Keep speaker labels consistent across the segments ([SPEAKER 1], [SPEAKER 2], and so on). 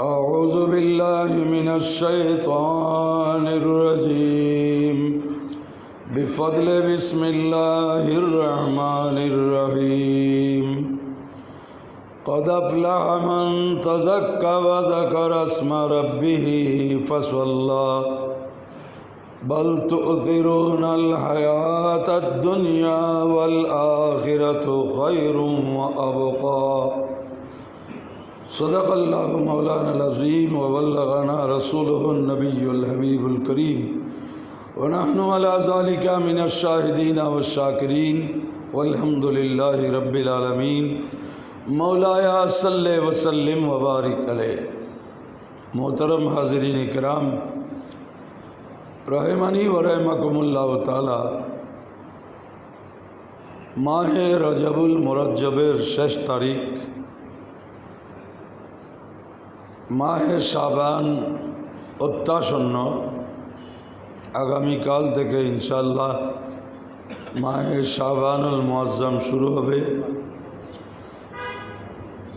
[SPEAKER 1] أعوذ بالله من الشيطان الرجيم. بفضل بسم الله الرحمن الرحيم. قد أفلح من تزكى وذكر اسم ربه فصلى. بل تؤثرون الحياة الدنيا والآخرة خير وأبقى. صدق اللہ مولانا العظیم وبلغنا رسوله النبی الحبیب الكریم ونحن على ذلك من الشاہدین والشاکرین والحمد للہ رب العالمین مولایا صلی وسلم وبارک علیہ محترم حاضرین کرام رحمانی و رحمکم اللہ تعالی ماہ رجب المرجب شش تاریخ মাহে সাবান অত্যাসন্ন। আগামীকাল থেকে ইনশাল্লাহ মাহে সাবানুল মুআজ্জম শুরু হবে।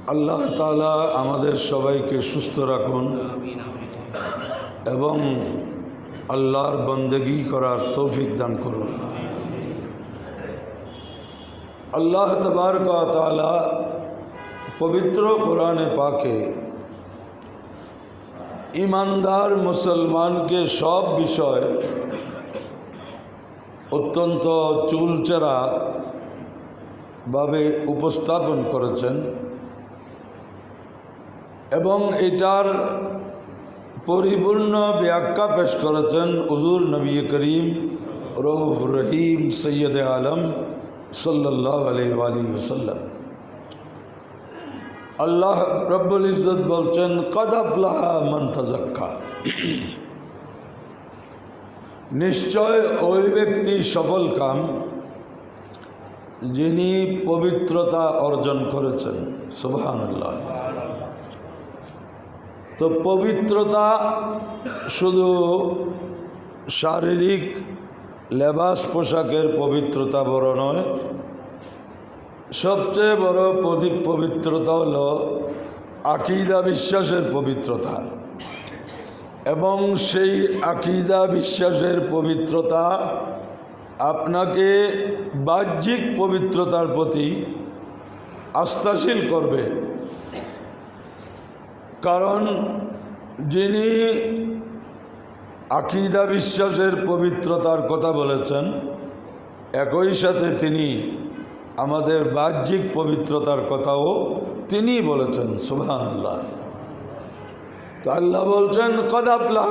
[SPEAKER 1] আল্লাহ তালা আমাদের সবাইকে সুস্থ রাখুন এবং আল্লাহর বন্দেগি করার তৌফিক দান করুন। আল্লাহ তবারক তালা পবিত্র কোরআনে পাকে ইমানদার মুসলমানকে সব বিষয় অত্যন্ত চুলচেরা ভাবে উপস্থাপন করেছেন এবং এটার পরিপূর্ণ ব্যাখ্যা পেশ করেছেন উজুর নবী করিম রৌফ রহিম সৈয়দ আলম সাল্লাহ আলি ওসাল্লাম আল্লাহ রব্বুল ইজত বলছেন কদাফলাহা মন্তজক্কা নিশ্চয় ওই ব্যক্তি সফল কাম যিনি পবিত্রতা অর্জন করেছেন। সুবহানাল্লাহ। তো পবিত্রতা শুধু শারীরিক লেবাস পোশাকের পবিত্রতা বড় নয় সবচেয়ে বড় পবিত্রতা হল আকিদা বিশ্বাসের পবিত্রতা। এবং সেই আকিদা বিশ্বাসের পবিত্রতা আপনাকে বাহ্যিক পবিত্রতার প্রতি আস্থাশীল করবে। কারণ যিনি আকিদা বিশ্বাসের পবিত্রতার কথা বলেছেন, একই সাথে তিনি আমাদের বাহ্যিক পবিত্রতার কথাও তিনি বলেছেন সুবহান আল্লাহ তো আল্লাহ বলছেন কদাপলাহ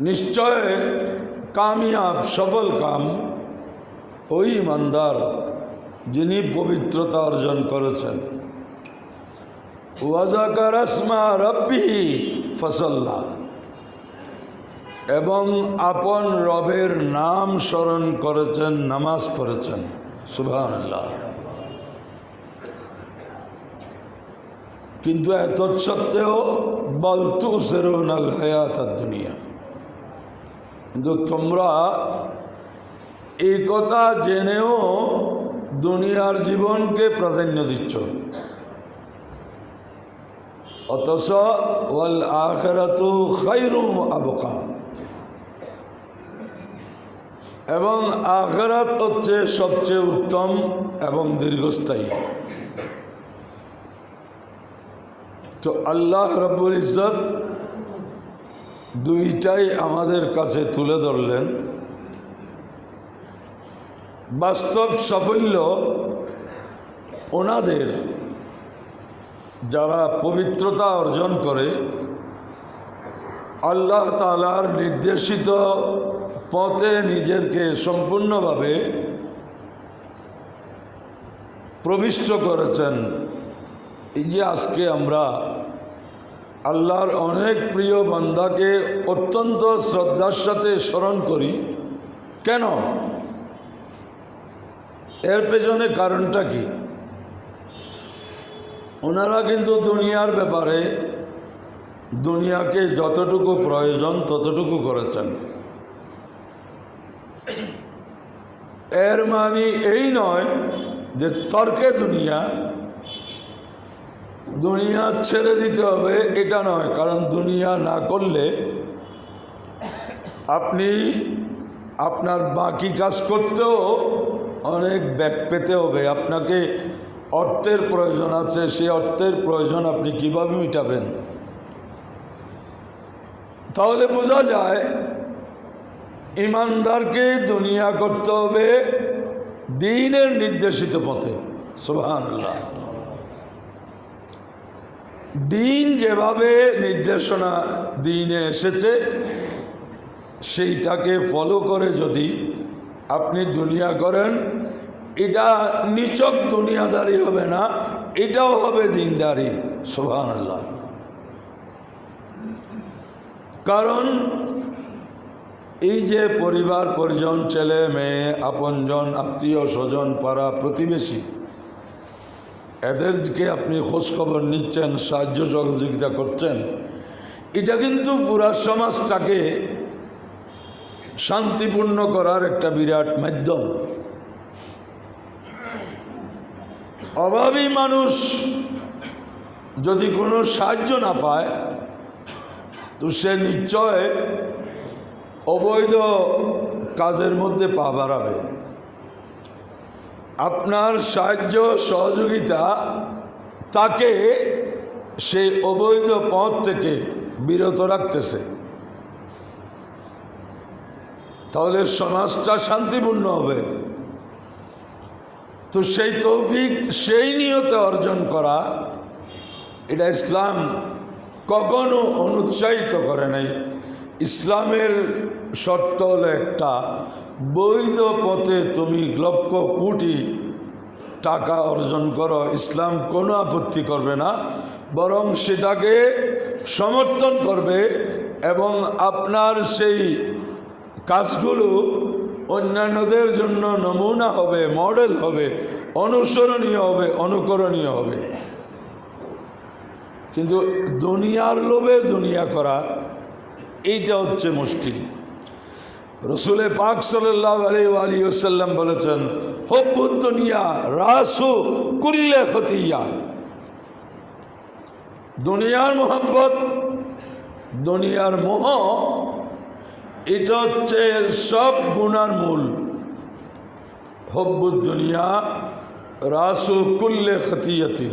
[SPEAKER 1] নিশ্চয় কামিয়াব, সফল কাম ওই ইমানদার যিনি পবিত্রতা অর্জন করেছেন। ওয়াজাকার আসমা রব্বি এবং আপন রবের নাম স্মরণ করেছেন, নামাজ পড়েছেন। সুভান কিন্তু এত সত্ত্বেও বলতু সেরুন আল হায়াত দুনিয়া। কিন্তু তোমরা এই কথা জেনেও দুনিয়ার জীবনকে প্রাধান্য দিচ্ছ। অথচ, ওয়াল আখেরাতু খাইরু আবকা এবং আখেরাত হচ্ছে সবচেয়ে উত্তম এবং দীর্ঘস্থায়ী। তো আল্লাহ রব্বুল ইজ্জত দুইটাই আমাদের কাছে তুলে ধরলেন। বাস্তব সাফল্য ওনাদের, যারা পবিত্রতা অর্জন করে, আল্লাহ তালার নির্দেশিত পথে নিজেরকে সম্পূর্ণভাবে প্রবিষ্ট করেছেন। এই যে আজকে আমরা আল্লাহর অনেক প্রিয় বান্দাকে অত্যন্ত শ্রদ্ধার সাথে স্মরণ করি। কেন? এর পেছনে কারণটা কি? ওনারা কিন্তু দুনিয়ার ব্যাপারে দুনিয়াকে যতটুকু প্রয়োজন ততটুকু করেছেন। এর মানে এই নয় যে তর্কে দুনিয়া দুনিয়া ছেড়ে দিতে হবে, এটা নয়। কারণ দুনিয়া না করলে আপনি আপনার বাকি কাজ করতেও অনেক ব্যাগ পেতে হবে। আপনাকে অর্থের প্রয়োজন আছে সেই অর্থের প্রয়োজন আপনি কীভাবে মিটাবেন? তাহলে বোঝা যায় ইমানদারকে দুনিয়া করতে হবে দিনের নির্দেশিত পথে। সুবহান দিন যেভাবে নির্দেশনা দিনে এসেছে, সেইটাকে ফলো করে যদি আপনি দুনিয়া করেন, এটা নিচক দুনিয়াদারি হবে না, এটাও হবে দিনদারি। আল্লাহ কারণ এই যে পরিবার, পরিজন, ছেলে, মেয়ে আপনজন আত্মীয়, স্বজন, পাড়া, প্রতিবেশী, এদেরকে আপনি খোঁজখবর নিচ্ছেন, সাহায্য সহযোগিতা করছেন, এটা কিন্তু পুরা সমাজটাকে শান্তিপূর্ণ করার একটা বিরাট মাধ্যম। অভাবী মানুষ যদি কোনো সাহায্য না পায়, তো সে নিশ্চয় অবৈধ কাজের মধ্যে পা বাড়াবে। আপনার সাহায্য, সহযোগিতা তাকে সেই অবৈধ পথ থেকে বিরত রাখতেছে। তাহলে সমাজটা শান্তিপূর্ণ হবে। তো সেই তৌফিক, সেই নিয়তে অর্জন করা, এটা ইসলাম কখনো অনুৎসাহিত করে নাই। ইসলামের শর্ত হলো একটা, বৈধ পথে তুমি লক্ষ কোটি টাকা অর্জন করো, ইসলাম কোনো আপত্তি করবে না, বরং সেটাকে সমর্থন করবে এবং আপনার সেই কাজগুলো অন্যান্যদের জন্য নমুনা হবে, মডেল হবে, অনুসরণীয় হবে, অনুকরণীয় হবে। কিন্তু দুনিয়ার লোভে দুনিয়া করা এইটা হচ্ছে মুশকিল। রসুলে পাক ওসাল্লাম বলেছেন, হব্বুদ দুনিয়া রাসু কুল্লে খতিয়া দুনিয়ার মোহাব্বত, দুনিয়ার মোহ, এটা হচ্ছে সব গুণার মূল। হব্বুদ দুনিয়া রাসু কুল্লে খতিয়াতি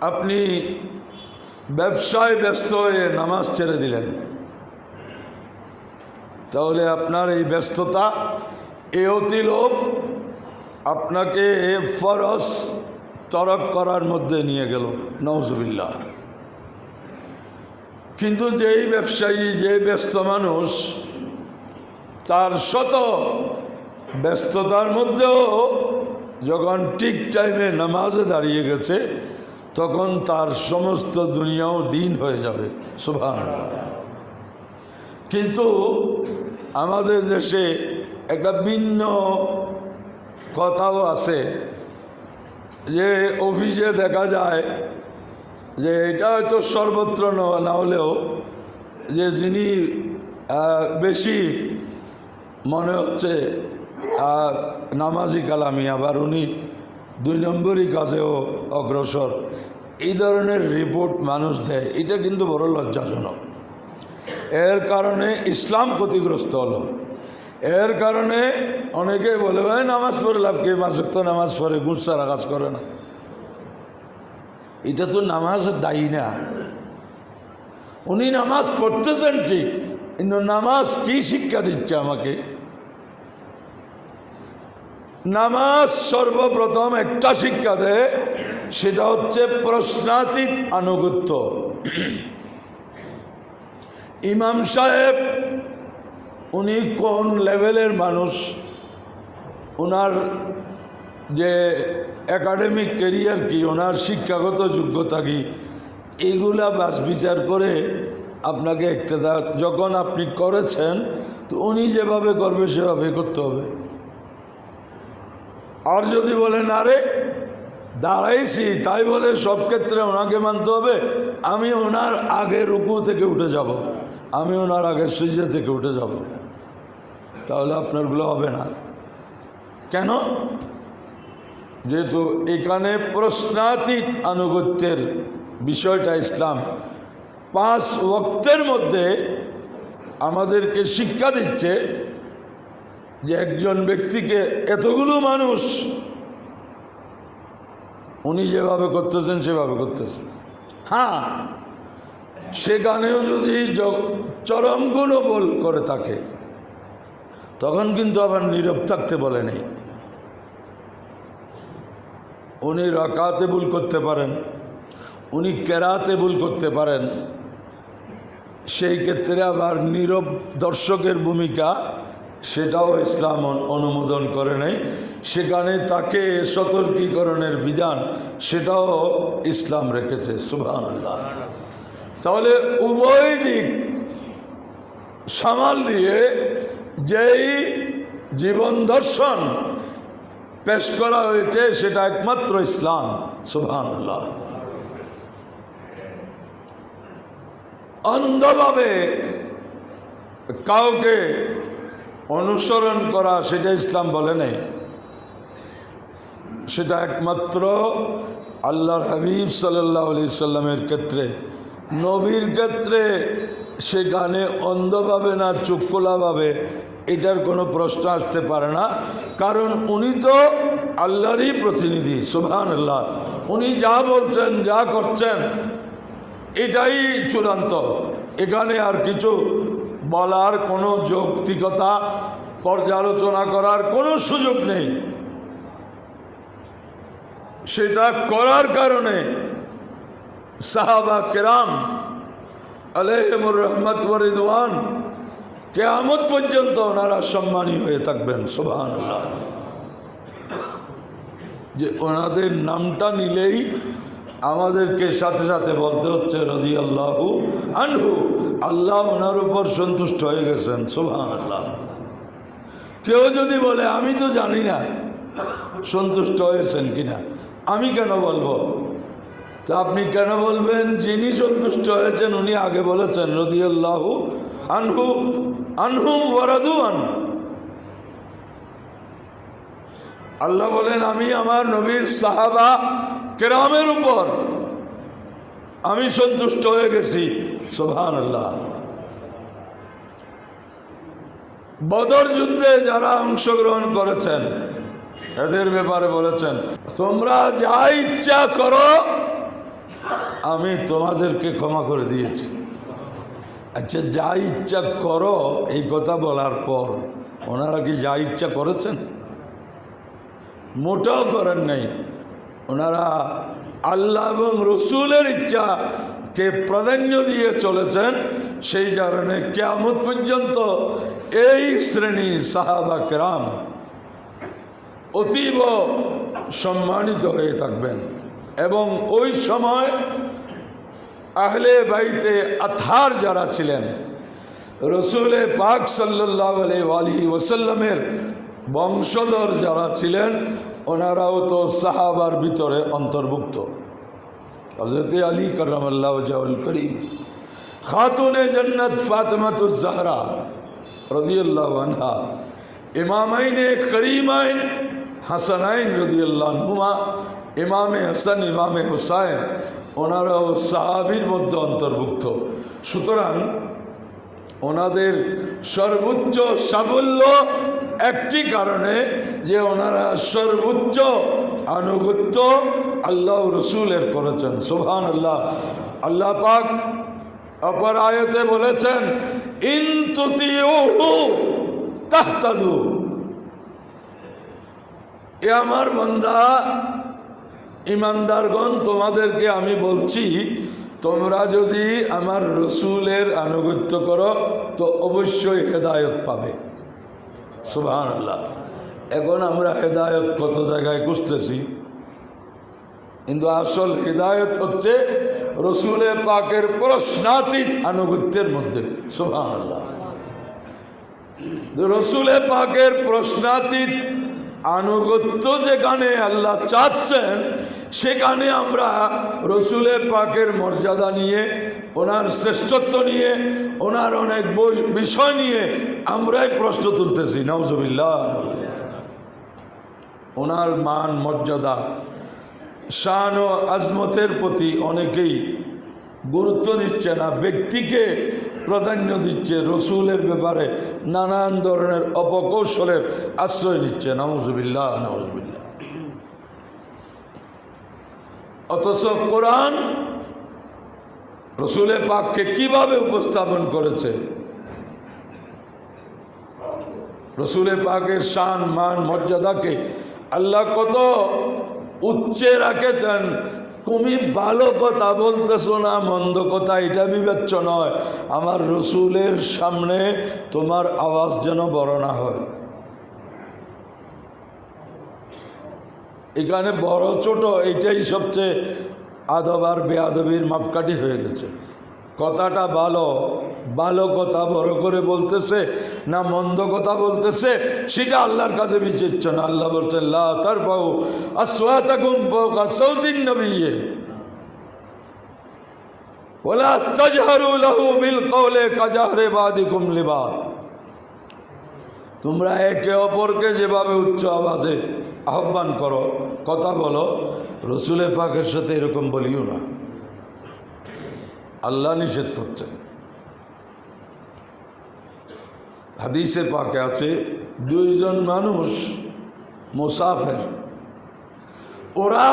[SPEAKER 1] আপনি ব্যবসায় ব্যস্ত হয়ে নামাজ ছেড়ে দিলেন। তাহলে আপনার এই ব্যস্ততা এ অতি লোভ আপনাকে ফরস তরক করার মধ্যে নিয়ে গেল নওজবিল্লা কিন্তু যেই ব্যবসায়ী যে ব্যস্ত মানুষ, তার শত ব্যস্ততার মধ্যেও যখন ঠিক টাইমে নামাজে দাঁড়িয়ে গেছে তখন তার সমস্ত দুনিয়াও দিন হয়ে যাবে সুভান কিন্তু আমাদের দেশে একটা ভিন্ন কথাও আছে যে অফিসে দেখা যায় যে এটা হয়তো সর্বত্র ন- হলেও যে যিনি বেশি মনে হচ্ছে নামাজি কালামি, আবার উনি দুই নম্বরই কাজেও অগ্রসর। এই ধরনের রিপোর্ট মানুষ দেয়, এটা কিন্তু বড় লজ্জাজনক। এর কারণে ইসলাম ক্ষতিগ্রস্ত হলো। এর কারণে অনেকে বলে, ভাই, নামাজ পড়ে লাভ কে? মাস তো নামাজ পড়ে গুসারা কাজ করে না। এটা তো নামাজ দায়ী না। উনি নামাজ পড়তেছেন ঠিক, কিন্তু নামাজ কি শিক্ষা দিচ্ছে আমাকে? নামাজ সর্বপ্রথম একটা শিক্ষা দেয় সেটা হচ্ছে প্রশ্নাতীত আনুগত্য। ইমাম সাহেব, উনি কোন লেভেলের মানুষ? ওনার যে একাডেমিক কেরিয়ার কি ওনার শিক্ষাগত যোগ্যতা কি? এগুলা বাস বিচার করে আপনাকে একটা যখন আপনি করেছেন, তো উনি যেভাবে করবে, সেভাবে করতে হবে। আর যদি বলেন আরে দাঁড়াইছি তাই বলে সব ক্ষেত্রে ওনাকে মানতে হবে, আমি ওনার আগে রুকু থেকে উঠে যাব। আমি ওনার আগে সিজে থেকে উঠে যাব। তাহলে আপনারগুলো হবে না কেন যেহেতু এখানে প্রশ্নাতীত আনুগত্যের বিষয়টা ইসলাম, পাঁচ ওক্তের মধ্যে আমাদেরকে শিক্ষা দিচ্ছে যে একজন ব্যক্তিকে এতগুলো মানুষ উনি যেভাবে করতেছেন, সেভাবে করতেছেন। হ্যাঁ সেখানেও যদি চরম গুণবল করে থাকে, তখন কিন্তু আবার নীরব থাকতে বলে নেই। উনি রকাতে ভুল করতে পারেন, উনি কেরাতে ভুল করতে পারেন। সেই ক্ষেত্রে আবার নীরব দর্শকের ভূমিকা সেটাও ইসলাম অনুমোদন করে নাই। সেখানে তাকে সতর্কীকরণের বিধান, সেটাও ইসলাম রেখেছে আল্লাহ তাহলে উভয় দিক সামাল দিয়ে যেই জীবন দর্শন পেশ করা হয়েছে, সেটা একমাত্র ইসলাম সুবহান আল্লাহ অন্ধভাবে কাউকে অনুসরণ করা সেটা ইসলাম বলে নেই। সেটা একমাত্র আল্লাহর হাবিব সাল্লাহ আলি সাল্লামের ক্ষেত্রে। নবীর ক্ষেত্রে সেখানে অন্ধভাবে না চুক্কলাভাবে এটার কোনো প্রশ্ন আসতে পারে না। কারণ উনি তো আল্লাহরই প্রতিনিধি সুবহান আল্লাহ উনি যা বলছেন, যা করছেন, এটাই চূড়ান্ত। এখানে আর কিছু বলার কোনো যৌক্তিকতা পর্যালোচনা করার কোনো সুযোগ নেই। সেটা করার কারণে সাহাবা কেরাম আলহমুর রহমত ওয়ারিদওয়ান কেয়ামত পর্যন্ত ওনারা সম্মানী হয়ে থাকবেন সুবহান যে ওনাদের নামটা নিলেই আমাদেরকে সাথে সাথে বলতে হচ্ছে রদি আল্লাহু আনহু। আল্লাহ ওনার উপর সন্তুষ্ট হয়ে গেছেন সুবহান আল্লাহ কেউ যদি বলে, আমি তো জানি না সন্তুষ্ট হয়েছেন কিনা, আমি কেন বলব? তা আপনি কেন বলবেন? যিনি সন্তুষ্ট হয়েছেন, উনি আগে বলেছেন, রদিয়াল্লাহু আনহু, আনহুম ওয়ারাদু আন আল্লাহ বলেন, আমি আমার নবীর সাহাবা কেরামের উপর, আমি সন্তুষ্ট হয়ে গেছি। সোভান আল্লাহ বদর যুদ্ধে যারা অংশগ্রহণ করেছেন, এদের ব্যাপারে বলেছেন, তোমরা যা ইচ্ছা করো, আমি তোমাদেরকে ক্ষমা করে দিয়েছি। আচ্ছা যা ইচ্ছা করো, এই কথা বলার পর ওনারা কি যা ইচ্ছা করেছেন? মোটাও করেন নাই। ওনারা আল্লাহ এবং রসুলের ইচ্ছাকে প্রাধান্য দিয়ে চলেছেন, সেই কারণে কেয়ামত পর্যন্ত এই শ্রেণি সাহাবা কেরাম অতীব সম্মানিত হয়ে থাকবেন। এবং ওই সময় আহলে বাইতে আথার যারা ছিলেন, রসুলে পাক সাল্লাহ আলি ওসাল্লামের বংশধর যারা ছিলেন, ওনারাও তো সাহাবার ভিতরে অন্তর্ভুক্ত। হজরত আলী করমাল্লাহ জাউল করিম, খাতুনে জন্নত ফাতমাতুজাহরা রদিয়াল্লাহ আনহা, ইমামাইনে করিমাইন হাসানাইন রদিয়াল্লাহ নুমা ইমামে হাসান, ইমামে হুসাইন ওনারাও সাহাবির মধ্যে অন্তর্ভুক্ত। সুতরাং ওনাদের সর্বোচ্চ সাফল্য একটি কারণে যে ওনারা সর্বোচ্চ আনুগত্য আল্লাহ রসুলের করেছেন সোহান আল্লাহ আল্লাহ পাক অপর আয়তে বলেছেন তাহতাদু। এ আমার বান্দা, ইমানদারগণ, তোমাদেরকে আমি বলছি, তোমরা যদি আমার রসুলের আনুগত্য করো, তো অবশ্যই হেদায়ত পাবে। সুবাহ আল্লাহ এখন আমরা হেদায়ত কত জায়গায় খুঁজতেছি? কিন্তু আসল হেদায়ত হচ্ছে রসুলের পাকের প্রশ্নাতীত আনুগত্যের মধ্যে। সুবাহ আল্লাহ রসুলে পাকের প্রশ্নাতীত আনুগত্য যেখানে আল্লাহ চাচ্ছেন, সেখানে আমরা রসুলে পাকের মর্যাদা নিয়ে, ওনার শ্রেষ্ঠত্ব নিয়ে, ওনার অনেক বিষয় নিয়ে আমরাই প্রশ্ন তুলতেছি। নওজবিল্লাহ ওনার মান মর্যাদা শান ও আজমতের প্রতি অনেকেই গুরুত্ব দিচ্ছে না, ব্যক্তিকে প্রাধান্য দিচ্ছে, রসুলের ব্যাপারে নানান ধরনের অপকৌশলের আশ্রয় নিচ্ছে নওয়াজবিল্লাহ নওয়াজবিল্লাহ অথচ কোরআন রসুলে পাককে কীভাবে উপস্থাপন করেছে? রসুলে পাকের শান, মান, মর্যাদাকে আল্লাহ কত উচ্চে রাখেছেন। তুমি ভালো কথা বলতেছো না মন্দ কথা, এটা বিবেচ্য নয়। আমার রসুলের সামনে তোমার আওয়াজ যেন বড় না হয়। এখানে বড়, ছোট, এইটাই সবচেয়ে আদব আর বেআদবির মাপকাঠি হয়ে গেছে। কথাটা ভালো ভালো কথা বড় করে বলতেছে না মন্দ কথা বলতেছে, সেটা আল্লাহর কাছে বিচেচ্ছ না। আল্লাহ বলছেন তার পাও আসওয়াতাকুম ফাওকা সাউতিন নবিয়্যে। ওলা তাজহারু লাহু কওলি তোমরা একে অপরকে যেভাবে উচ্চ আওয়াজে আহ্বান করো, কথা বলো রসুলে পাকের সাথে এরকম বলিও না। আল্লাহ নিষেধ করছেন। হাদিসে পাকে আছে, দুইজন মানুষ মুসাফের। ওরা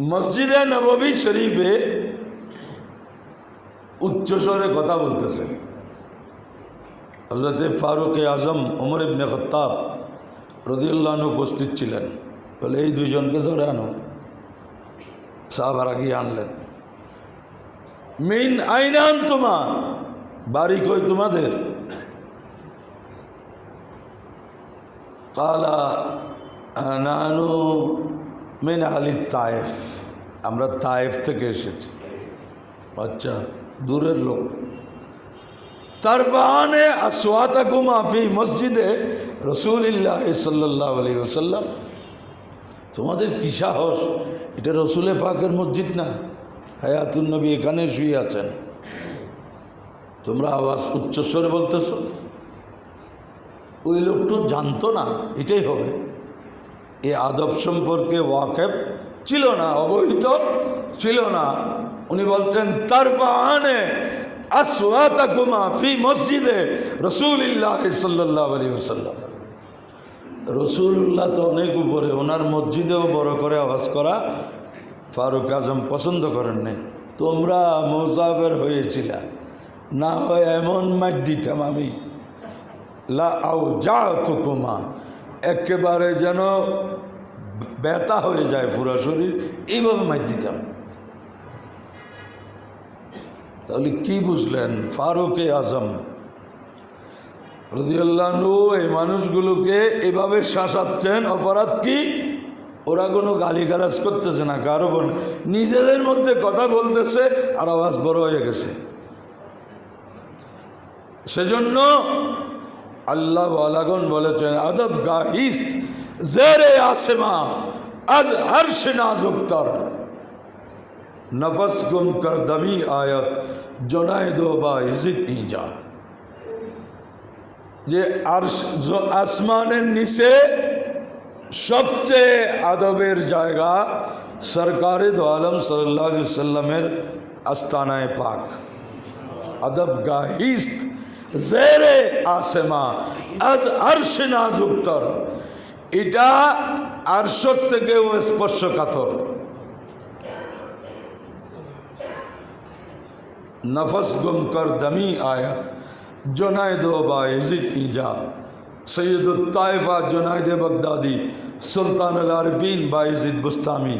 [SPEAKER 1] মসজিদে নববী শরীফে উচ্চস্বরে কথা বলতেছে। হজরত ফারুক আজম ওমর ইবনে খত্তাব রদিউল্লাহ উপস্থিত ছিলেন। বলে, এই দুজনকে ধরে আনো। সাহাবারা গিয়ে আনলেন। মিন আইনান তোমা বাড়ি কই তোমাদের? কালা নানু মিন আলি তায়েফ আমরা তায়েফ থেকে এসেছি। আচ্ছা দূরের লোক। তার বাহানে আসওয়াতা গুমাফি মসজিদে রসুলিল্লাহ সাল্লাহ আলী ওসাল্লাম তোমাদের কি সাহস? এটা রসুলে পাকের মসজিদ না? হায়াতুল নবী এখানে শুয়ে আছেন। তোমরা আওয়াজ উচ্চস্বরে বলতেছ। ওই লোকটা জানতো না, এটাই হবে। এ আদব সম্পর্কে ওয়াকেফ ছিল না, অবহিত ছিল না। উনি বলতেন তার বাহানে আসওয়াতাকুমা ফি মসজিদে রসুলিল্লাহ সাল্লাহ আলী ওসাল্লাম রসুল্লাহ তো অনেক উপরে, ওনার মসজিদেও বড় করে আওয়াজ করা ফারুক আজম পছন্দ করেন নাই। তোমরা মোজাফের হয়েছিলা, না হয় এমন মাঠ দিতাম আমি। লা আও যা তুকুমা একেবারে যেন ব্যথা হয়ে যায় পুরো শরীর, এইভাবে মাঠ দিতাম। তাহলে কি বুঝলেন ফারুকে আজম? রদিয়াল্লাহু এই মানুষগুলোকে এভাবে শাসাচ্ছেন, অপরাধ কি? ওরা কোনো গালিগালাজ করতেছে না, কারও নিজেদের মধ্যে কথা বলতেছে আর আওয়াজ বড় হয়ে গেছে। সেজন্য আল্লাহ আলাগন বলেছেন, আদব গাহিস্ত, জেরে আসেমা, আজ হর্ষ নাজুক্তর নফস গুম কর দমি আয়ত জোনায় দো বা ইজিত ইজা যে। আর আসমানের নিচে সবচেয়ে আদবের জায়গা সরকারে দো আলম সাল্লাহ সাল্লামের আস্তানায় পাক। আদব গাহিস্ত জেরে আসেমা, আজ আরশ নাজুক্তর এটা আরশর থেকেও স্পর্শকাতর। নফস গুম কর দমি আয়াত জোনায়দ বা ইজিদ ইজা। সৈয়দ তাইফা, জোনায়দে বগদাদি সুলতান আল আরফিন বা ইজিদ বুস্তামি।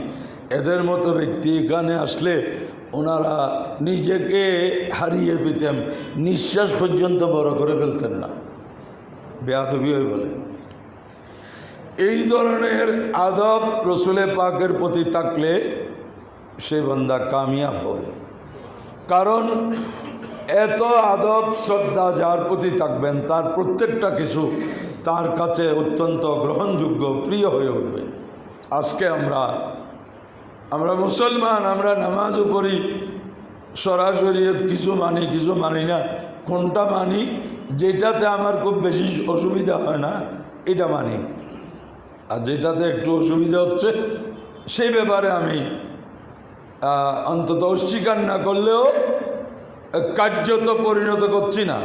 [SPEAKER 1] এদের মতো ব্যক্তি এখানে আসলে ওনারা নিজেকে হারিয়ে পেতেন নিঃশ্বাস পর্যন্ত বড় করে ফেলতেন না। বেয়াদবি হয়ে বলে। এই ধরনের আদব রসুলে পাকের প্রতি থাকলে সে বন্দা কামিয়াব হবে। কারণ এত আদব, শ্রদ্ধা যার প্রতি থাকবেন, তার প্রত্যেকটা কিছু তার কাছে অত্যন্ত গ্রহণযোগ্য, প্রিয় হয়ে উঠবে। আজকে আমরা আমরা মুসলমান, আমরা নামাজও পড়ি। সরাসরি কিছু মানি কিছু মানি না। কোনটা মানি? যেটাতে আমার খুব বেশি অসুবিধা হয় না, এটা মানি। আর যেটাতে একটু অসুবিধা হচ্ছে, সেই ব্যাপারে আমি অন্তত অস্বীকার না করলেও কার্যত পরিণত করছি না।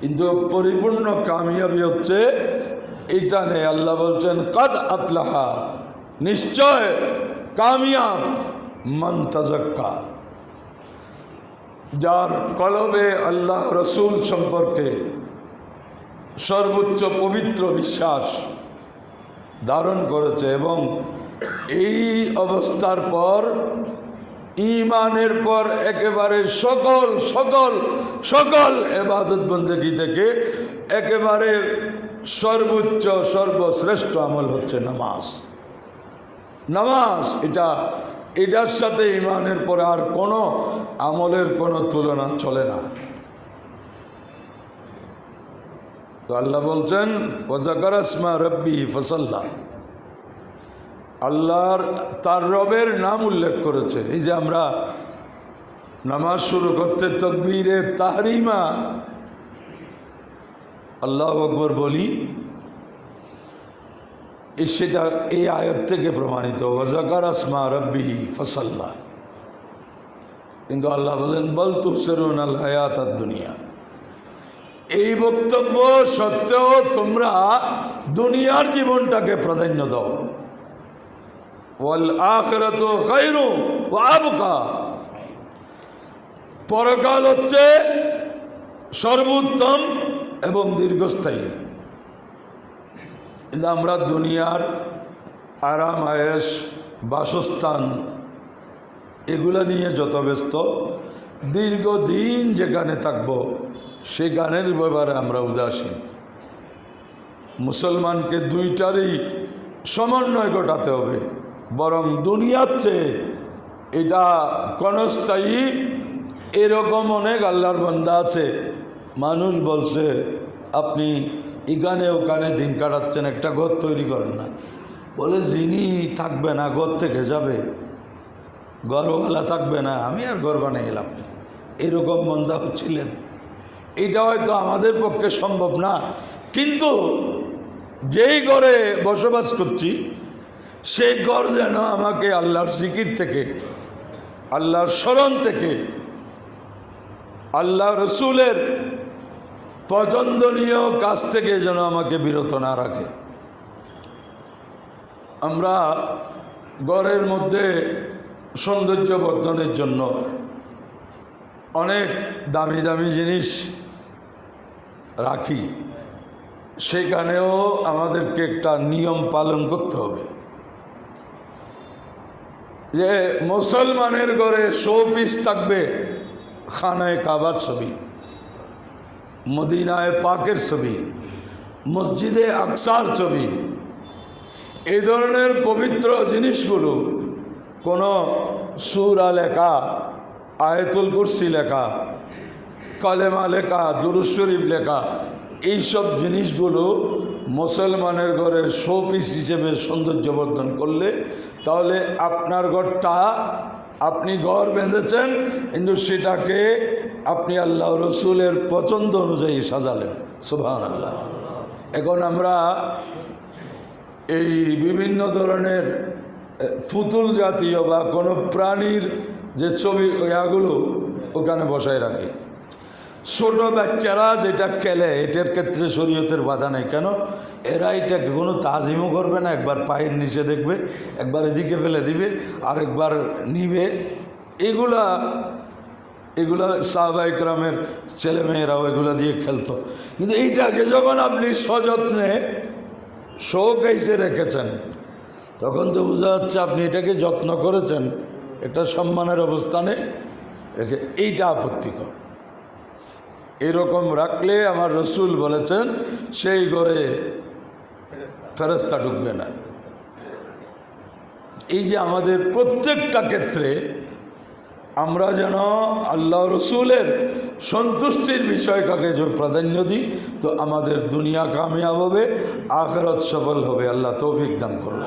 [SPEAKER 1] কিন্তু পরিপূর্ণ কামিয়াবি হচ্ছে, এটা নেই আল্লাহ বলছেন, কাদ আতলাহা নিশ্চয় কামিয়াব, মান তাজাক্কা। যার কলবে আল্লাহ রসুল সম্পর্কে সর্বোচ্চ পবিত্র বিশ্বাস ধারণ করেছে এবং এই অবস্থার পর ইমানের পর একেবারে সকল সকল সকল এবাদত বন্দেগী থেকে একেবারে সর্বোচ্চ, সর্বশ্রেষ্ঠ আমল হচ্ছে নামাজ। নামাজ, এটা, এটার সাথে ইমানের পরে আর কোনো আমলের কোনো তুলনা চলে না। তো আল্লাহ বলছেন ওজাকারাসমা রব্বি ফসল্লা। আল্লাহর, তার রবের নাম উল্লেখ করেছে। এই যে আমরা নামাজ শুরু করতে তকবীরে তাহরিমা, আল্লাহ আকবর বলি সেটা এই আয়াত থেকে প্রমাণিত। ওজাকার আসমা রব্বিহি ফসল্লা। কিন্তু আল্লাহ বলেন, বল তুসরুন আল হায়াত দুনিয়া এই বক্তব্য সত্ত্বেও তোমরা দুনিয়ার জীবনটাকে প্রাধান্য দাও। ওয়াল আখরাত ওয়া আবকা। পরকাল হচ্ছে সর্বোত্তম এবং দীর্ঘস্থায়ী। কিন্তু আমরা দুনিয়ার আরাম আয়েস বাসস্থান এগুলো নিয়ে যত ব্যস্ত, দীর্ঘদিন যেখানে থাকব, সে গানের ব্যাপারে আমরা উদাসীন। মুসলমানকে দুইটারই সমন্বয় ঘটাতে হবে, বরং দুনিয়ার চেয়ে এটা ক্ষণস্থায়ী এরকম অনেক আল্লাহর বন্ধা আছে। মানুষ বলছে, আপনি এখানে ওখানে দিন কাটাচ্ছেন, একটা ঘর তৈরি করেন না। বলে, যিনি থাকবে না ঘর থেকে যাবে। ঘরওয়ালা থাকবে না, আমি আর ঘর বানিয়ে এলাম এরকম মন্দা ছিলেন। এটা হয়তো আমাদের পক্ষে সম্ভব না। কিন্তু যেই ঘরে বসবাস করছি, সেই ঘর যেন আমাকে আল্লাহর জিকির থেকে, আল্লাহর স্মরণ থেকে আল্লাহ রসুলের পছন্দনীয় কাজ থেকে যেন আমাকে বিরত না রাখে। আমরা ঘরের মধ্যে সৌন্দর্য বর্ধনের জন্য অনেক দামি দামি জিনিস রাখি। সেখানেও আমাদেরকে একটা নিয়ম পালন করতে হবে। যে মুসলমানের ঘরে শো পিস থাকবে, খানায় কাবার ছবি। মদিনায় পাকের ছবি, মসজিদে আকসার ছবি। এই ধরনের পবিত্র জিনিসগুলো কোনো সুরা লেখা, আয়তুল কুরসি লেখা, কালেমা লেখা দুরুজ শরীফ লেখা, এইসব জিনিসগুলো মুসলমানের ঘরে শোপিস হিসেবে সৌন্দর্যবর্ধন করলে তাহলে আপনার ঘরটা আপনি ঘর বেঁধেছেন, কিন্তু সেটাকে আপনি আল্লাহ রসুলের পছন্দ অনুযায়ী সাজালেন। সুভান আল্লাহ এখন আমরা এই বিভিন্ন ধরনের পুতুল জাতীয় বা কোনো প্রাণীর যে ছবি, ইয়াগুলো ওখানে বসায় রাখি। ছোট বাচ্চারা যেটা খেলে, এটার ক্ষেত্রে শরীয়তের বাধা নেই। কেন? এরা এটাকে কোনো তাজিমও করবে না, একবার পায়ের নিচে দেখবে, একবার এদিকে ফেলে দিবে আর একবার নিবে। এগুলা এগুলা সাহবাইকরামের ছেলেমেয়েরাও এগুলো দিয়ে খেলতো। কিন্তু এইটাকে যখন আপনি সযত্নে শোক এসে রেখেছেন, তখন তো বোঝা যাচ্ছে আপনি এটাকে যত্ন করেছেন, একটা সম্মানের অবস্থানে রেখে, এইটা আপত্তিকর। এরকম রাখলে আমার রসুল বলেছেন, সেই ঘরে ফেরস্তা ঢুকবে না। এই যে আমাদের প্রত্যেকটা ক্ষেত্রে আমরা যেন আল্লাহ রসুলের সন্তুষ্টির বিষয় কাকে যে প্রাধান্য দিই, তো আমাদের দুনিয়া কামিয়াব হবে, আখরত সফল হবে। আল্লাহ তৌফিক দান করুন।